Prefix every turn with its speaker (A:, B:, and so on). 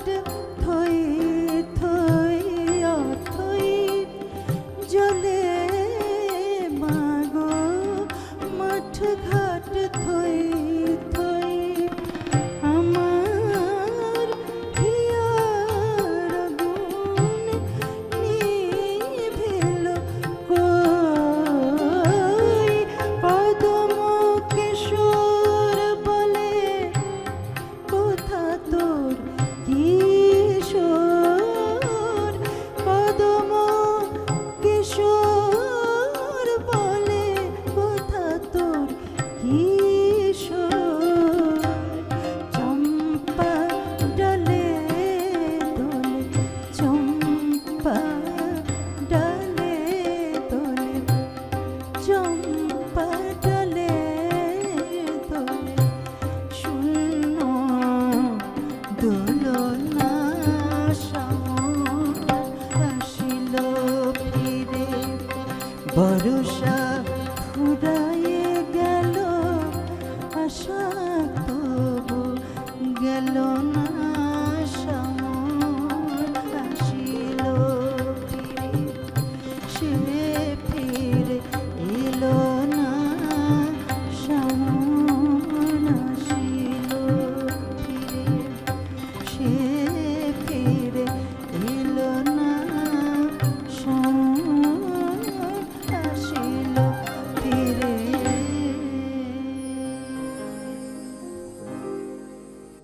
A: ছোট ভরসা ফুরাইয়ে গেল আশা